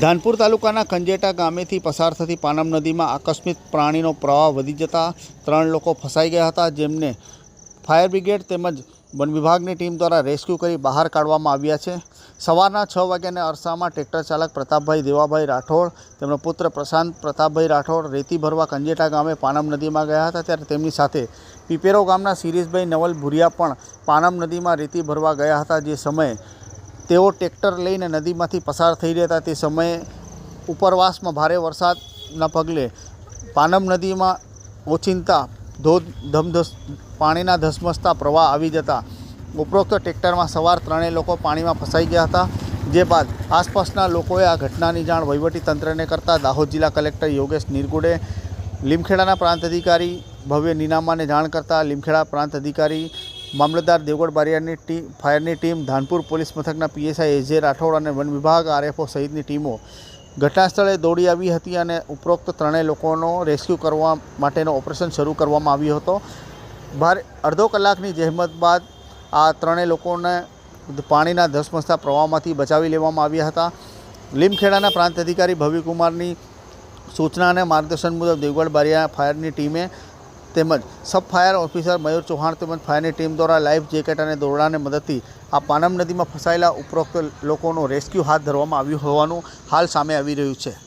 ધાનપુર તાલુકાના કંજેટા ગામેથી પસાર થતી પાનમ નદીમાં આકસ્મિક પ્રાણીનો પ્રવાહ વધી જતા ત્રણ લોકો ફસાઈ ગયા હતા, જેમને ફાયર બ્રિગેડ તેમજ વન વિભાગની ટીમ દ્વારા રેસ્ક્યુ કરી બહાર કાઢવામાં આવ્યા છે. સવારના છ વાગ્યાના અરસામાં ટ્રેક્ટર ચાલક પ્રતાપભાઈ દેવાભાઈ રાઠોડ, તેમનો પુત્ર પ્રશાંત પ્રતાપભાઈ રાઠોડ રેતી ભરવા કંજેટા ગામે પાનમ નદીમાં ગયા હતા, ત્યારે તેમની સાથે પીપેરો ગામના શિરીષભાઈ નવલ ભુરિયા પણ પાનમ નદીમાં રેતી ભરવા ગયા હતા, જે સમયે તેઓ ટ્રેક્ટર લઈને નદીમાંથી પસાર થઈ રહ્યા હતા. તે સમયે ઉપરવાસમાં ભારે વરસાદના પગલે પાનમ નદીમાં ઓચિંતા, ધોધ, ધમધસ, પાણીના ધસમસતા પ્રવાહ આવી જતા ઉપરોક્ત ટ્રેક્ટરમાં સવાર ત્રણેય લોકો પાણીમાં ફસાઈ ગયા હતા. જે બાદ આસપાસના લોકોએ આ ઘટનાની જાણ વહીવટી તંત્રને કરતાં દાહોદ જિલ્લા કલેક્ટર યોગેશ નિરગુડે, લીમખેડાના પ્રાંત અધિકારી ભવ્ય નીનામાને જાણ કરતાં લીમખેડા પ્રાંત અધિકારી મામલતદાર દેવગઢ બારિયાની ટીમ ફાયરની ટીમ ધાનપુર પોલીસ મથકના પીએસઆઈ એજે રાઠોડ અને વન વિભાગ આરએફઓ સહિતની ટીમો ઘટનાસ્થળે દોડી આવી હતી અને ઉપરોક્ત ત્રણેય લોકોનો રેસ્ક્યુ કરવા માટેનો ઓપરેશન શરૂ કરવામાં આવ્યો હતો. ભારે અડધો કલાકની જહેમત બાદ આ ત્રણેય લોકોને પાણીના ધસમસતા પ્રવાહમાંથી બચાવી લેવામાં આવ્યા હતા. લીમખેડાના પ્રાંત અધિકારી ભવ્યકુમારની સૂચના અને માર્ગદર્શન મુજબ દેવગઢ બારિયા ફાયરની ટીમે તેમજ sub fire officer Mayur Chauhan તેમજ ફાયરની ટીમ દ્વારા લાઈફ જેકેટ અને દોરડાને મદદથી આ પાનમ નદીમાં ફસાયેલા ઉપરોક્ત લોકોનો રેસ્ક્યુ હાથ ધરવામાં આવ્યું હોવાનું હાલ સામે આવી રહ્યું છે.